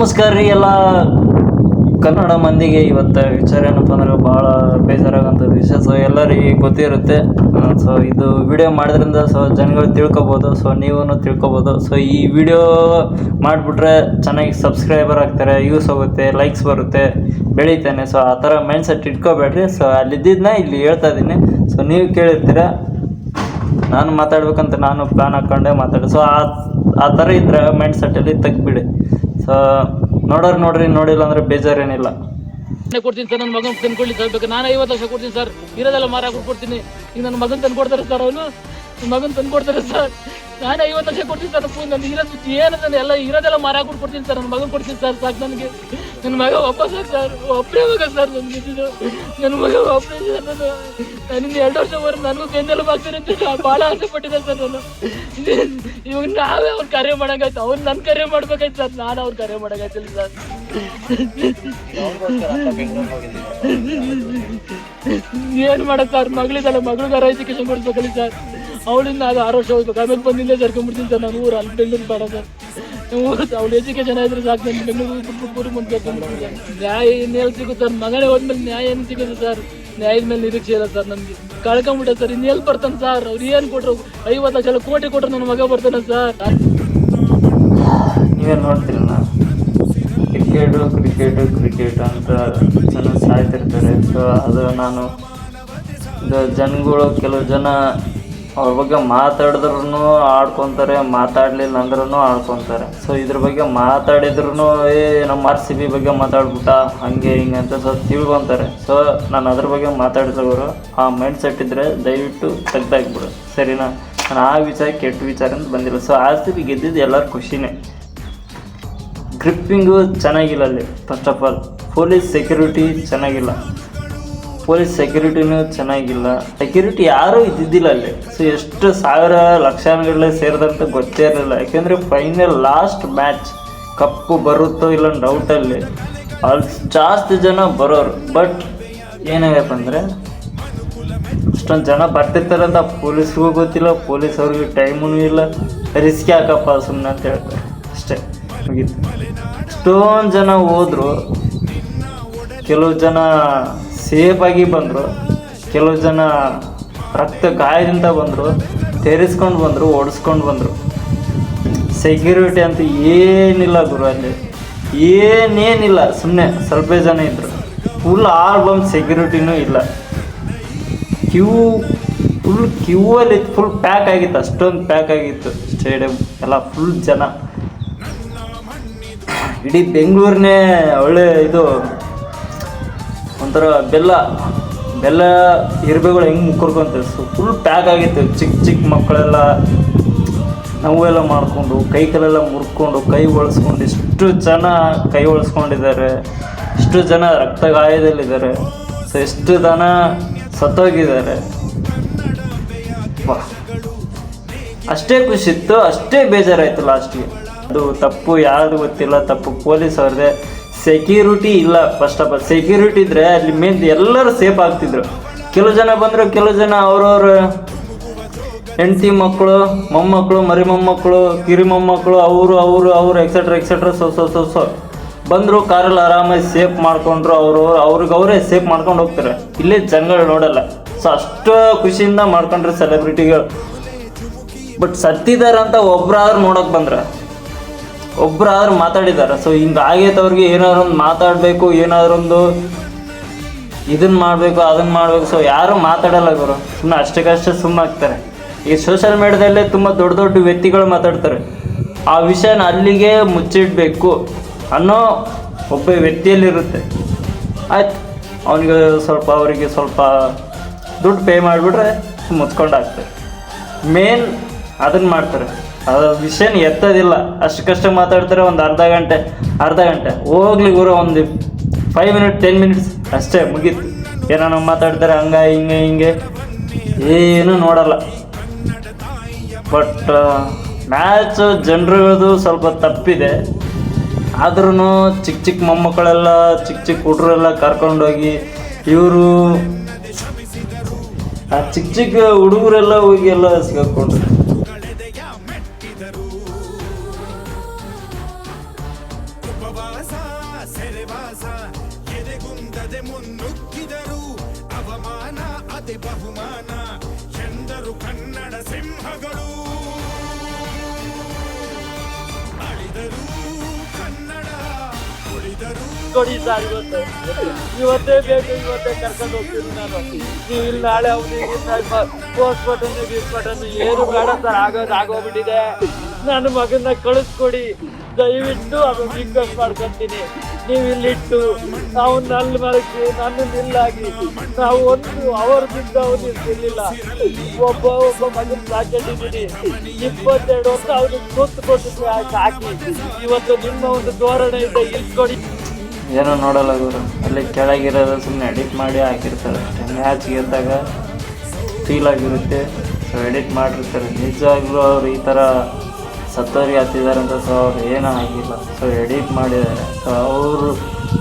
ನಮಸ್ಕಾರ ರೀ ಎಲ್ಲ ಕನ್ನಡ ಮಂದಿಗೆ ಇವತ್ತು ವಿಚಾರ ಏನಪ್ಪ ಅಂದ್ರೆ ಭಾಳ ಬೇಜಾರಾಗಂಥ ವಿಷಯ. ಸೊ ಎಲ್ಲರಿಗೆ ಗೊತ್ತಿರುತ್ತೆ. ಸೊ ಇದು ವಿಡಿಯೋ ಮಾಡೋದ್ರಿಂದ ಸೊ ಜನಗಳು ತಿಳ್ಕೊಬೋದು. ಸೊ ನೀವೂ ತಿಳ್ಕೊಬೋದು. ಸೊ ಈ ವಿಡಿಯೋ ಮಾಡಿಬಿಟ್ರೆ ಚೆನ್ನಾಗಿ ಸಬ್ಸ್ಕ್ರೈಬರ್ ಆಗ್ತಾರೆ ಯೂಸ್ ಹೋಗುತ್ತೆ ಲೈಕ್ಸ್ ಬರುತ್ತೆ, ಬೆಳೀತೇನೆ. ಸೊ ಆ ಥರ ಮೈಂಡ್ ಸೆಟ್ ಇಟ್ಕೋಬೇಡ್ರಿ. ಸೊ ಅಲ್ಲಿದ್ದನ್ನ ಇಲ್ಲಿ ಹೇಳ್ತಾ ಇದ್ದೀನಿ. ಸೊ ನೀವು ಕೇಳಿರ್ತೀರ? ನಾನು ಮಾತಾಡ್ಬೇಕಂತ ನಾನು ಪ್ಲಾನ್ ಹಾಕ್ಕೊಂಡೆ ಮಾತಾಡಿ ಸೊ ಆ ಥರ ಇದ್ರೆ ಮೈಂಡ್ ಸೆಟ್ಟಲ್ಲಿ ತೆಗ್ಬಿಡಿ ಸೊ ನೋಡೋರು ನೋಡ್ರಿ, ನೋಡಿಲ್ಲ ಅಂದ್ರೆ ಬೇಜಾರೇನಿಲ್ಲ. ಕೊಡ್ತೀನಿ ಸರ್, ನನ್ನ ಮಗನ್ ಕೊಡ್ಲಿ ಸರ್. ಬೇಕು, ನಾನು ಐವತ್ತು ಲಕ್ಷ ಕೊಡ್ತೀನಿ ಸರ್. ಇರೋದೆಲ್ಲ ಮಾರಾಕ್ ಕೊಡ್ತೀನಿ ಈಗ ನನ್ನ ಮಗನ್ ತಂದು ಕೊಡ್ತಾರೆ ಸರ್ ಅವನು. ನನ್ನ ಮಗನ್ ತಂದು ಕೊಡ್ತಾರೆ ಸರ್. ನಾನು ಐವತ್ತು ಲಕ್ಷ ಕೊಡ್ತೀನಿ ಸರ್ ಫೋನ್ ನನ್ನ ಇರೋದು ಏನಂದ್ರೆ ಎಲ್ಲ ಇರೋದೆಲ್ಲ ಮಾರಾಕ್ ಕೊಡ್ತೀನಿ ಸರ್. ನನ್ನ ಮಗನ್ ಕೊಡ್ತೀನಿ ಸರ್, ಸಾಕು ನನಗೆ. ನನ್ನ ಮಗ ವಾಪಸ್ ಸರ್ ಸರ್ ಒಬ್ಬರೇ ಮಗ ಸರ್ ಇದ್ದಿದ್ದು ನನ್ನ ಮಗ ಒಬ್ಬರೇ ಸರ್ ನಾನು. ನಾನಿಂದ ಎರಡು ವರ್ಷವರೆಗೂ ನನಗೂ ಬೆನ್ನೆಲು ಆಗ್ತಾರೆ ಅಂತ ಭಾಳ ಆಸೆ ಪಟ್ಟಿದ್ದೆ ಸರ್ ನಾನು. ಇವಾಗ ನಾವೇ ಅವ್ರು ಕರೆ ಮಾಡಂಗಾಯ್ತು. ಅವ್ರು ನನ್ನ ಕರೆ ಮಾಡ್ಬೇಕಾಯ್ತು ಸರ್. ನಾನು ಅವ್ರ ಕರೆ ಮಾಡಂಗಾಯ್ತಿಲ್ಲ ಸರ್. ಏನು ಮಾಡಕ್ ಸರ್? ಮಗಳಿದಲ್ಲ ಮಗಳಿಗಾರ ಎಜುಕೇಶನ್ ಕೊಡ್ಬೇಕಲ್ಲ ಸರ್. ಅವಳಿಂದ ಅದು ಆರು ವರ್ಷ ಹೋಗ್ಬೇಕು ಆಮೇಲೆ ಬಂದಿಲ್ಲೇ ಸೇರ್ಕೊಂಡ್ಬಿಡ್ತೀನಿ ಸರ್. ನಾನು ಊರು ಅಲ್ಲಿ ಬೆಂಗಳೂರು ಬೇಡ ಸರ್. ಅವಳು ಎಜುಕೇಶನ್ ಆದ್ರೆ ಸಾಕು ನಾನು ಬೆಂಗಳೂರು ಕೂರು ಮುಂದೆ ನ್ಯಾಯ ಹೇಳಿ ಸಿಗುತ್ತೆ ಸರ್? ಮಗನೇ ಹೋದ್ಮೇಲೆ ನ್ಯಾಯ ಏನು ಸಿಗುತ್ತೆ ಸರ್? ನ್ಯಾಯದ ಮೇಲೆ ನಿರೀಕ್ಷೆ ಇಲ್ಲ ಸರ್ ನಮಗೆ. ಕಳ್ಕೊಂಬಿಟ್ಟೆ ಸರ್, ಇನ್ನೆಲ್ಲಿ ಬರ್ತಾನೆ ಸರ್? ಅವ್ರು ಏನು ಕೊಟ್ರು? ಐವತ್ತು ಲಕ್ಷ ಕೋಟಿ ಕೊಟ್ರು ನನ್ನ ಮಗ ಬರ್ತಾನೆ ಸರ್. ನೀವೇ ನೋಡ್ತೀರಲ್ಲ ಕ್ರಿಕೆಟು ಕ್ರಿಕೆಟು ಕ್ರಿಕೆಟ್ ಅಂತ ಜನ ಸಾಯ್ತಿರ್ತಾರೆ. ಸೊ ಅದು ನಾನು ಜನಗಳು, ಕೆಲವು ಜನ ಅವ್ರ ಬಗ್ಗೆ ಮಾತಾಡಿದ್ರು ಆಡ್ಕೊಂತಾರೆ, ಮಾತಾಡಲಿಲ್ಲ ಅಂದ್ರೂ ಆಡ್ಕೊತಾರೆ. ಸೊ ಇದ್ರ ಬಗ್ಗೆ ಮಾತಾಡಿದ್ರು ಏ ನಮ್ಮ ಆರ್ ಸಿ ಬಿ ಬಗ್ಗೆ ಮಾತಾಡ್ಬಿಟ್ಟ, ಹಂಗೆ ಹಿಂಗೆ ಅಂತ ಸೊ ತಿಳ್ಕೊತಾರೆ. ಸೊ ನಾನು ಅದ್ರ ಬಗ್ಗೆ ಮಾತಾಡಿದವರು ಆ ಮೈಂಡ್ ಸೆಟ್ ಇದ್ದರೆ ದಯವಿಟ್ಟು ತೆಗ್ದಾಕ್ಬಿಡು. ಸರಿನಾ? ನಾನು ಆ ವಿಚಾರ ಕೆಟ್ಟ ವಿಚಾರ ಅಂತ ಬಂದಿಲ್ಲ. ಸೊ ಆರ್ ಸಿ ಬಿ ಗೆದ್ದಿದ್ದು ಎಲ್ಲರ ಖುಷಿನೇ. ಗ್ರಿಪ್ಪಿಂಗು ಚೆನ್ನಾಗಿಲ್ಲ ಅಲ್ಲಿ first of all police security ಚೆನ್ನಾಗಿಲ್ಲ. ಪೊಲೀಸ್ ಸೆಕ್ಯೂರಿಟಿನೂ ಚೆನ್ನಾಗಿಲ್ಲ. ಸೆಕ್ಯೂರಿಟಿ ಯಾರೂ ಇದ್ದಿದ್ದಿಲ್ಲ ಅಲ್ಲಿ. ಸೊ ಎಷ್ಟು ಸಾವಿರ ಲಕ್ಷಾನುಗಟ್ಟಲೆ ಸೇರಿದಂತ ಗೊತ್ತೇ ಇರಲಿಲ್ಲ. ಯಾಕೆಂದರೆ ಫೈನಲ್ ಲಾಸ್ಟ್ ಮ್ಯಾಚ್ ಕಪ್ಪು ಬರುತ್ತೋ ಇಲ್ಲ ಡೌಟಲ್ಲಿ ಅಲ್ಲಿ ಜಾಸ್ತಿ ಜನ ಬರೋರು. ಬಟ್ ಏನಾಗತ್ತೆ ಅಂದರೆ ಅಷ್ಟೊಂದು ಜನ ಬರ್ತಿರ್ತಾರೆ ಅಂತ ಪೊಲೀಸ್ಗೂ ಗೊತ್ತಿಲ್ಲ ಪೊಲೀಸ್ ಅವ್ರಿಗೆ ಟೈಮೂ ಇಲ್ಲ. ರಿಸ್ಕ್ ಯಾಕಪ್ಪ ಸುಮ್ಮನೆ ಅಂತ ಹೇಳ್ತಾರೆ. ಅಷ್ಟೇ. ಮುಗೀತು. ಜನ ಹೋದ್ರು ಕೆಲವು ಜನ ಸೇಫಾಗಿ ಬಂದರು, ಕೆಲವು ಜನ ರಕ್ತ ಗಾಯದಿಂದ ಬಂದರು, ತೆರೆಸ್ಕೊಂಡು ಬಂದರು, ಓಡಿಸ್ಕೊಂಡು ಬಂದರು. ಸೆಕ್ಯೂರಿಟಿ ಅಂತ ಏನಿಲ್ಲ ಗುರು ಅಲ್ಲಿ. ಏನೇನಿಲ್ಲ ಸುಮ್ಮನೆ ಸ್ವಲ್ಪ ಜನ ಇದ್ದರು ಫುಲ್ ಆಲ್ಬಮ್ ಸೆಕ್ಯೂರಿಟಿನೂ ಇಲ್ಲ. ಕ್ಯೂ ಫುಲ್ ಕ್ಯೂವಲ್ಲಿ ಫುಲ್ ಪ್ಯಾಕ್ ಆಗಿತ್ತು, ಅಷ್ಟೊಂದು ಪ್ಯಾಕ್ ಆಗಿತ್ತು ಸ್ಟೇಡಿಯಂ ಎಲ್ಲ ಫುಲ್ ಜನ. ಇಡೀ ಬೆಂಗಳೂರಿನೇ ಒಳ್ಳೆ ಇದು ಒಂಥರ ಬೆಲ್ಲ ಬೆಲ್ಲ ಇರ್ಬೇಗಳು ಹೆಂಗೆ ಮುಕ್ಕರ್ಕೊಂತ ಸೊ ಫುಲ್ ಪ್ಯಾಕ್ ಆಗಿತ್ತು. ಚಿಕ್ಕ ಚಿಕ್ಕ ಮಕ್ಕಳೆಲ್ಲ ನೋವೆಲ್ಲ ಮಾಡಿಕೊಂಡು ಕೈ ಕಾಲೆಲ್ಲ ಮುರ್ಕೊಂಡು, ಕೈ ಒಳಸ್ಕೊಂಡು ಇಷ್ಟು ಜನ ಕೈ ಒಳಸ್ಕೊಂಡಿದ್ದಾರೆ. ಇಷ್ಟು ಜನ ರಕ್ತ ಗಾಯದಲ್ಲಿದ್ದಾರೆ ಸೊ ಎಷ್ಟು ಜನ ಸತ್ತೋಗಿದ್ದಾರೆ. ಅಷ್ಟೇ ಖುಷಿ ಇತ್ತು, ಅಷ್ಟೇ ಬೇಜಾರಾಯಿತು ಲಾಸ್ಟ್ಗೆ ಅದು ತಪ್ಪು ಯಾರ್ದು ಗೊತ್ತಿಲ್ಲ, ತಪ್ಪು ಪೊಲೀಸ್ ಅವ್ರದ್ದೆ. ಸೆಕ್ಯೂರಿಟಿ ಇಲ್ಲ ಫಸ್ಟ್ ಆಫ್ ಆಲ್ ಸೆಕ್ಯೂರಿಟಿ ಇದ್ರೆ ಅಲ್ಲಿ ಮೇನ್ ಎಲ್ಲರೂ ಸೇಫ್ ಆಗ್ತಿದ್ರು. ಕೆಲವು ಜನ ಬಂದರು, ಕೆಲವು ಜನ ಅವ್ರವ್ರ ಹೆಂಡತಿ ಮಕ್ಕಳು, ಮೊಮ್ಮಕ್ಕಳು, ಮರಿ ಮೊಮ್ಮಕ್ಕಳು, ಕಿರಿ ಮೊಮ್ಮಕ್ಕಳು, ಅವರು ಅವರು ಅವರು etcetera etcetera so so so so ಬಂದರು, ಕಾರಲ್ಲಿ ಆರಾಮಾಗಿ ಸೇಫ್ ಮಾಡ್ಕೊಂಡ್ರು ಅವರು, ಅವ್ರಿಗೆ ಅವರೇ ಸೇಫ್ ಮಾಡ್ಕೊಂಡು ಹೋಗ್ತಾರೆ. ಇಲ್ಲೇ ಜನಗಳು ನೋಡಲ್ಲ. ಸೊ ಅಷ್ಟು ಖುಷಿಯಿಂದ ಮಾಡ್ಕೊಂಡ್ರೆ ಸೆಲೆಬ್ರಿಟಿಗಳು ಬಟ್ ಸತ್ತಿದಾರ ಅಂತ ಒಬ್ಬರಾದ್ರು ನೋಡೋಕೆ ಬಂದ್ರ. ಒಬ್ರಾದ್ರೂ ಮಾತಾಡಿದ್ದಾರೆ ಸೊ ಹಿಂಗೆ ಆಗೈತವ್ರಿಗೆ ಏನಾದ್ರು ಒಂದು ಮಾತಾಡಬೇಕು, ಏನಾದ್ರು ಒಂದು ಇದನ್ನ ಮಾಡಬೇಕು ಅದನ್ನ ಮಾಡಬೇಕು. ಸೊ ಯಾರು ಮಾತಾಡಲ್ಲ ಗುರು. ಸುಮ್ಮನೆ ಅಷ್ಟಕ್ಕಷ್ಟೇ ಸುಮ್ಮನೆ ಆಗ್ತಾರೆ. ಈ ಸೋಷಿಯಲ್ ಮೀಡಿಯಾದಲ್ಲೇ ತುಂಬ ದೊಡ್ಡ ದೊಡ್ಡ ವ್ಯಕ್ತಿಗಳು ಮಾತಾಡ್ತಾರೆ. ಆ ವಿಷಯನ ಅಲ್ಲಿಗೆ ಮುಚ್ಚಿಡಬೇಕು ಅನ್ನೋ ಒಬ್ಬ ವ್ಯಕ್ತಿಯಲ್ಲಿರುತ್ತೆ. ಆಯ್ತು. ಅವನಿಗೆ ಸ್ವಲ್ಪ, ಅವರಿಗೆ ಸ್ವಲ್ಪ ದುಡ್ಡು ಪೇ ಮಾಡಿಬಿಟ್ರೆ ಮುಚ್ಕೊಂಡು ಆಗ್ತದೆ ಮೇನ್ ಅದನ್ನ ಮಾಡ್ತಾರೆ. ಅದ್ರ ವಿಷಯನ ಎತ್ತೋದಿಲ್ಲ. ಅಷ್ಟಕ್ಕಷ್ಟೇ ಮಾತಾಡ್ತಾರೆ ಒಂದು ಅರ್ಧ ಗಂಟೆ ಅರ್ಧ ಗಂಟೆ. ಹೋಗ್ಲಿ ಗುರು, ಒಂದು ಫೈವ್ ಮಿನಿಟ್ ಟೆನ್ ಮಿನಿಟ್ಸ್ ಅಷ್ಟೇ ಮುಗೀತು. ಏನೋ ಮಾತಾಡ್ತಾರೆ, ಹಂಗ, ಹಿಂಗೆ ಹಿಂಗೆ. ಏನು ನೋಡಲ್ಲ. ಬಟ್ ಮ್ಯಾಚು ಜನರದು ಸ್ವಲ್ಪ ತಪ್ಪಿದೆ. ಆದ್ರೂ ಚಿಕ್ಕ ಚಿಕ್ಕ ಮೊಮ್ಮಕ್ಕಳೆಲ್ಲ, ಚಿಕ್ಕ ಚಿಕ್ಕ ಹುಡುಗರೆಲ್ಲ ಕರ್ಕೊಂಡೋಗಿ ಇವರು, ಆ ಚಿಕ್ಕ ಚಿಕ್ಕ ಹುಡುಗರೆಲ್ಲ ಹೋಗಿ ಎಲ್ಲ ಎಂದರು ಕನ್ನಡ ಸಿಂಹಗಳು. ಅಳಿದರು ಕನ್ನಡ, ಉಳಿದರು ಕೊಡಿ ಸರ್ ಇವತ್ತು. ಇವತ್ತೇ ಬೇಕು ಇವತ್ತೇ ಕರ್ಕೊಂಡು ಹೋಗ್ತೀನಿ ನಾನು. ನೀವು ಇಲ್ಲಿ ನಾಳೆ ಅವನಿಗೆ ಪೋಸ್ಟ್ ಬಟನ್ ಗೀಸ್ ಬಟನ್ ಏನು ಬೇಡ ಸರ್ ಆಗೋದು ಆಗೋಗ್ಬಿಟ್ಟಿದೆ. ನನ್ನ ಮಗನ್ನ ಕಳಿಸ್ಕೊಡಿ. ದಯವಿಟ್ಟು ಅದು ರಿಕ್ವೆಸ್ಟ್ ಮಾಡ್ಕೊಂತೀನಿ. ನೀವು ಇಲ್ಲಿಟ್ಟು ಅವನ್ನ ಅಲ್ಲಿ ಮರಕ್ಕೆ ನನ್ನ ನಿಲ್ಲಾಗಿ ನಾವು ಒಂದು ಅವರು ಬಿದ್ದು ಅವ್ರು ಇರ್ಲಿಲ್ಲ ಒಬ್ಬ ಒಬ್ಬ ಮಗನ ಸಾಕಿದ್ದೀನಿ ಇಪ್ಪತ್ತೆರಡು ವರ್ಷ ಅವ್ರಿಗೆ ಗೊತ್ತು ಕೊಟ್ಟು ಸಾಕಿ ಇವತ್ತು ನಿಮ್ಮ ಒಂದು ಧೋರಣೆ ಇದೆ ಇಲ್ಕೊಡಿ ಏನೋ ನೋಡಲ್ಲ ಗುರು. ಅಲ್ಲಿ ಕೆಳಗಿರೋದು ಸುಮ್ಮನೆ ಎಡಿಟ್ ಮಾಡಿ ಹಾಕಿರ್ತಾರೆ ಮ್ಯಾಚ್ ಗೆದ್ದಾಗ ಫೀಲ್ ಆಗಿರುತ್ತೆ. ಸೊ ಎಡಿಟ್ ಮಾಡಿರ್ತಾರೆ. ನಿಜವಾಗ್ಲೂ ಅವ್ರು ಈ ಥರ ಸತ್ತೋರಿಗೆ ಹತ್ತಿದ್ದಾರೆ ಅಂತ ಸೊ ಅವ್ರು ಏನೂ ಆಗಿಲ್ಲ. ಸೊ ಎಡಿಟ್ ಮಾಡಿದ್ದಾರೆ. ಸೊ ಅವರು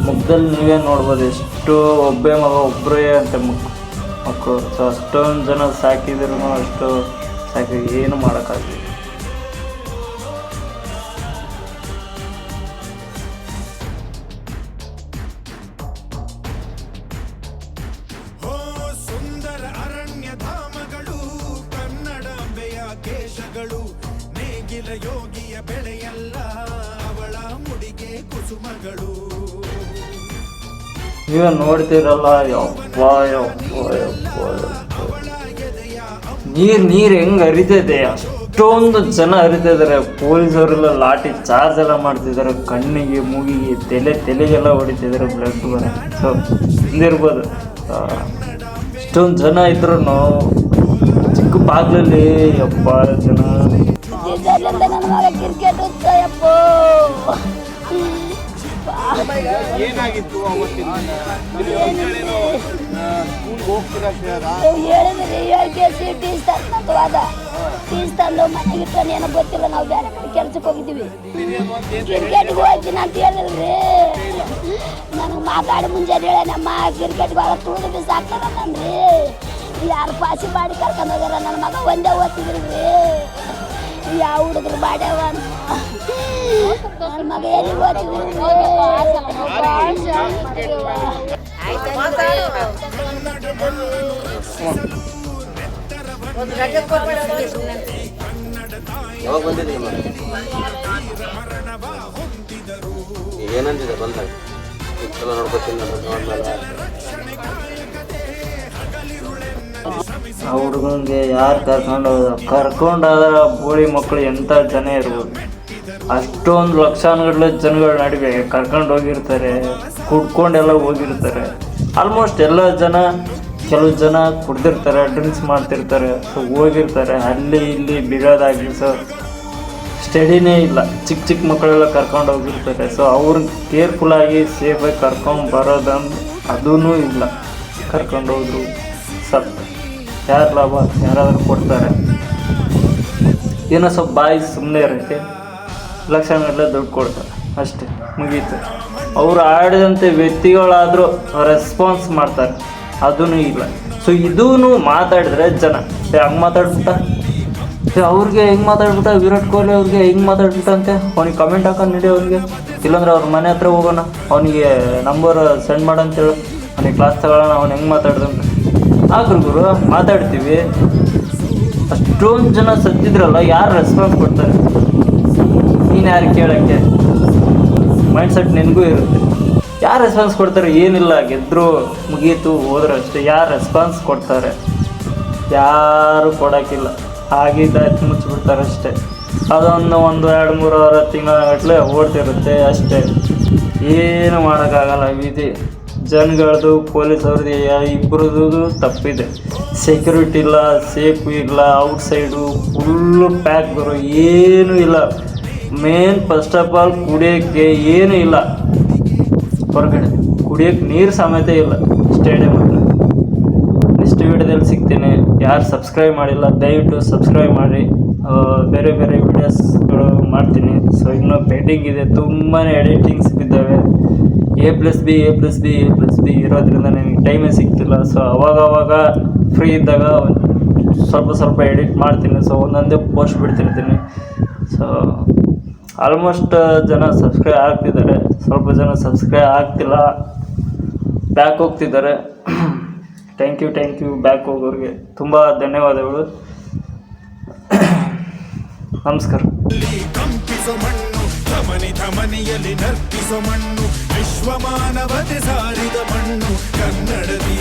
ಮುಖದಲ್ಲಿ ನೀವೇ ನೋಡ್ಬೋದು ಎಷ್ಟು ಒಬ್ಬೇ ಮಗ ಒಬ್ಬರೇ ಅಂತ ಮುಖ ಮಕ್ಕಳು. ಸೊ ಅಷ್ಟೊಂದು ಜನ ಸಾಕಿದ್ರು ಅಷ್ಟು ಸಾಕಿ ಏನು ಮಾಡೋಕ್ಕಾಗಲಿಲ್ಲ. ನೇಗಿಲ ಯೋಗಿಯ ಬೆಳೆಯಲ್ಲ ಅವಳ ಮುಡಿಗೆ ಕುಸುಮಗಳು. ನೀವೇ ನೋಡ್ತೀರಲ್ಲ ಯಪ್ಪ ಯಪ್ಪ ನೀರ್ ನೀರ್ ಹೆಂಗ್ ಹರಿತೈತೆ? ಅಷ್ಟೊಂದು ಜನ ಹರಿತಿದ್ದಾರೆ ಪೊಲೀಸವರೆಲ್ಲ ಲಾಠಿ ಚಾರ್ಜ್ ಎಲ್ಲ ಮಾಡ್ತಿದ್ದಾರೆ ಕಣ್ಣಿಗೆ, ಮೂಗಿಗೆ, ತಲೆ, ತಲೆಗೆಲ್ಲ ಹೊಡಿತಿದ್ದಾರೆ ಬ್ಲಡ್ ಬರ ಸೊ ಹಿಂದಿರ್ಬೋದು ಇಷ್ಟೊಂದು ಜನ ಇದ್ರು ಚಿಕ್ಕ ಬಾಗ್ಲಲ್ಲಿ ಯಪ್ಪ ಜನ. ಏನಾಗಿತ್ತು ಅವತ್ತಿನ ಸ್ಕೂಲ್ಗೆ ಹೋಗ್ತೀರಾ ಹೇಳಿದ್ರಿ ಹೇಳಿಕೆ ಟೀಸ್ ತಂದು ವಾದ ಟೀಸ್ ತಂದು ಮನೆಗೆ ಇಟ್ಕೊಂಡು ಏನೋ ಗೊತ್ತಿಲ್ಲ. ನಾವು ಬೇರೆ ಕಡೆ ಕೆಲ್ಸಕ್ಕೆ ಹೋಗಿದ್ದೀವಿ. ಕ್ರಿಕೆಟ್ಗೆ ಹೋಗ್ತೀನಿ ಅಂತ ಹೇಳಿಲ್ರಿ ನನಗೆ ಮಾತಾಡಿ ಮುಂಜಾನೆ ಹೇಳ ನಮ್ಮ ಕ್ರಿಕೆಟ್ ಭಾಳ ತುಳಿದು ಬಿಸಾಕ್ತಾರನ್ರಿ ಯಾರು ಪಾಸಿ ಮಾಡಿ ಕರ್ಕೊಂಡು ಹೋಗ್ಯಾರ? ನನ್ನ ಮಗ ಒಂದೇ ಓದ್ತಿದ್ರಿ ಯಾವ ಹುಡುಗರು ಮಾಡ್ಯಾವ ನನ್ನ ಏನಂದಿದೆ ಬಂದಾಗ? ಚಲೋ ನೋಡ್ಕೊತೀನಿ ಆ ಹುಡುಗನ್ಗೆ ಯಾರು ಕರ್ಕೊಂಡು ಕರ್ಕೊಂಡಾದ್ರ ಬೋಳಿ ಮಕ್ಕಳು ಎಂಥ ಜನ ಇರ್ಬೋದು? ಅಷ್ಟೊಂದು ಲಕ್ಷಾನುಗಟ್ಟಲೆ ಜನಗಳ ನಡುವೆ. ಕರ್ಕೊಂಡು ಹೋಗಿರ್ತಾರೆ. ಕುಡ್ಕೊಂಡೆಲ್ಲ ಹೋಗಿರ್ತಾರೆ. ಆಲ್ಮೋಸ್ಟ್ ಎಲ್ಲ ಜನ, ಕೆಲವು ಜನ ಕುಡ್ದಿರ್ತಾರೆ ಡ್ರಿಂಕ್ಸ್ ಮಾಡ್ತಿರ್ತಾರೆ. ಸೊ ಹೋಗಿರ್ತಾರೆ. ಅಲ್ಲಿ ಇಲ್ಲಿ ಬಿಡೋದಾಗಲಿ ಸೊ ಸ್ಟಡಿನೇ ಇಲ್ಲ. ಚಿಕ್ಕ ಚಿಕ್ಕ ಮಕ್ಕಳೆಲ್ಲ ಕರ್ಕೊಂಡು ಹೋಗಿರ್ತಾರೆ. ಸೊ ಅವ್ರನ್ನ ಕೇರ್ಫುಲ್ಲಾಗಿ ಸೇಫಾಗಿ ಕರ್ಕೊಂಡು ಬರೋದಂದು ಅದೂ ಇಲ್ಲ. ಕರ್ಕೊಂಡು ಹೋದ್ರು ಸತ್. ಯಾರು ಲಾಭ? ಯಾರಾದರೂ ಕೊಡ್ತಾರೆ. ಏನೋ ಸ್ವಲ್ಪ ಬಾಯಿ ಸುಮ್ಮನೆ ಇರುತ್ತೆ ಲಕ್ಷಗಟ್ಟಲೆ ದುಡ್ಡು ಕೊಡ್ತಾರೆ. ಅಷ್ಟೇ, ಮುಗೀತು. ಅವರು ಆಡಿದಂಥ ವ್ಯಕ್ತಿಗಳಾದರೂ ರೆಸ್ಪಾನ್ಸ್ ಮಾಡ್ತಾರೆ. ಅದೂ ಇಲ್ಲ. ಸೊ ಇದೂ ಮಾತಾಡಿದ್ರೆ ಜನ. ಹಂಗೆ ಮಾತಾಡ್ಬಿಟ್ಟ? ಅವ್ರಿಗೆ ಹೆಂಗೆ ಮಾತಾಡ್ಬಿಟ್ಟ? ವಿರಾಟ್ ಕೊಹ್ಲಿ ಅವ್ರಿಗೆ ಹೆಂಗೆ ಮಾತಾಡ್ಬಿಟ್ಟಂತೆ ಅವ್ನಿಗೆ ಕಮೆಂಟ್ ಹಾಕೊಂಡು ನೀಡಿ ಅವ್ರಿಗೆ. ಇಲ್ಲಾಂದ್ರೆ ಅವ್ರ ಮನೆ ಹತ್ರ ಹೋಗೋಣ. ಅವನಿಗೆ ನಂಬರ್ ಸೆಂಡ್ ಮಾಡಂತೇಳು ಅವ್ನಿಗೆ ಕ್ಲಾಸ್ ತಗೊಳ್ಳೋಣ ಅವ್ನು ಹೆಂಗೆ ಮಾತಾಡ್ದಂತ. ಹಾಕ್ರಿ ಗುರು, ಮಾತಾಡ್ತೀವಿ. ಅಷ್ಟೊಂದು ಜನ ಸತ್ತಿದ್ರಲ್ಲ, ಯಾರು ರೆಸ್ಪಾನ್ಸ್ ಕೊಡ್ತಾರೆ? ನೀನು ಯಾರು ಕೇಳೋಕ್ಕೆ? ಮೈಂಡ್ ಸೆಟ್ ನಿನಗೂ ಇರುತ್ತೆ. ಯಾರು ರೆಸ್ಪಾನ್ಸ್ ಕೊಡ್ತಾರೆ? ಏನಿಲ್ಲ ಗೆದ್ದರು ಮುಗೀತು, ಹೋದ್ರೆ ಅಷ್ಟೇ. ಯಾರು ರೆಸ್ಪಾನ್ಸ್ ಕೊಡ್ತಾರೆ? ಯಾರು ಕೊಡೋಕ್ಕಿಲ್ಲ. ಹಾಗಿದ್ದಾಯ್ತು ಮುಚ್ಚಿಬಿಡ್ತಾರೆ ಅಷ್ಟೇ. ಅದೊಂದು ಒಂದು ಎರಡು ಮೂರು ವಾರ ತಿಂಗಳಗಟ್ಟಲೆ ಓಡ್ತಿರುತ್ತೆ ಅಷ್ಟೇ. ಏನು ಮಾಡೋಕ್ಕಾಗಲ್ಲ ವಿಧಿ. ಜನಗಳದು ಪೊಲೀಸ್ ಅವ್ರದ್ದು ಇಬ್ಬರದ್ದು ತಪ್ಪಿದೆ. ಸೆಕ್ಯೂರಿಟಿ ಇಲ್ಲ ಸೇಫ್ ಇಲ್ಲ ಔಟ್ ಸೈಡು ಫುಲ್ಲು ಪ್ಯಾಕ್ ಬರೋ ಏನೂ ಇಲ್ಲ. ಮೇನ್ ಫಸ್ಟ್ ಆಫ್ ಆಲ್ ಕುಡಿಯೋಕ್ಕೆ ಏನೂ ಇಲ್ಲ. ಹೊರಗಡೆ ಕುಡಿಯೋಕ್ಕೆ ನೀರು ಸಮೇತ ಇಲ್ಲ. ಸ್ಟೇಡಿಯಮ್ ನೆಕ್ಸ್ಟ್ ವಿಡಿಯೋದಲ್ಲಿ ಸಿಗ್ತೀನಿ. ಯಾರು ಸಬ್ಸ್ಕ್ರೈಬ್ ಮಾಡಿಲ್ಲ, ದಯವಿಟ್ಟು ಸಬ್ಸ್ಕ್ರೈಬ್ ಮಾಡಿ. ಬೇರೆ ಬೇರೆ ವೀಡಿಯೋಸ್ಗಳು ಮಾಡ್ತೀನಿ. ಸೊ ಇನ್ನೂ ಪೇಂಟಿಂಗ್ ಇದೆ. ತುಂಬಾ editings ಬಿದ್ದಾವೆ. A plus B A plus B A plus B ಇರೋದ್ರಿಂದ ನನಗೆ ಟೈಮೇ ಸಿಗ್ತಿಲ್ಲ. ಸೊ ಅವಾಗವಾಗ ಅವಾಗ ಫ್ರೀ ಇದ್ದಾಗ ಸ್ವಲ್ಪ ಸ್ವಲ್ಪ ಎಡಿಟ್ ಮಾಡ್ತೀನಿ. ಸೊ ಒಂದೊಂದೇ ಪೋಸ್ಟ್ ಬಿಡ್ತಿರ್ತೀನಿ. ಸೊ ಆಲ್ಮೋಸ್ಟ್ ಜನ ಸಬ್ಸ್ಕ್ರೈಬ್ ಆಗ್ತಿದ್ದಾರೆ. ಸ್ವಲ್ಪ ಜನ ಸಬ್ಸ್ಕ್ರೈಬ್ ಆಗ್ತಿಲ್ಲ. ಬ್ಯಾಕ್ ಹೋಗ್ತಿದ್ದಾರೆ. Thank you thank you back ಹೋಗೋರಿಗೆ ತುಂಬ ಧನ್ಯವಾದಗಳು. ನಮಸ್ಕಾರ. ಧಮನಿ ಧಮನಿಯಲ್ಲಿ ನರ್ತಿಸೋ ಮಣ್ಣು ವಿಶ್ವ ಮಾನವತೆ ಸಾರಿದ ಮಣ್ಣು ಕನ್ನಡದಿ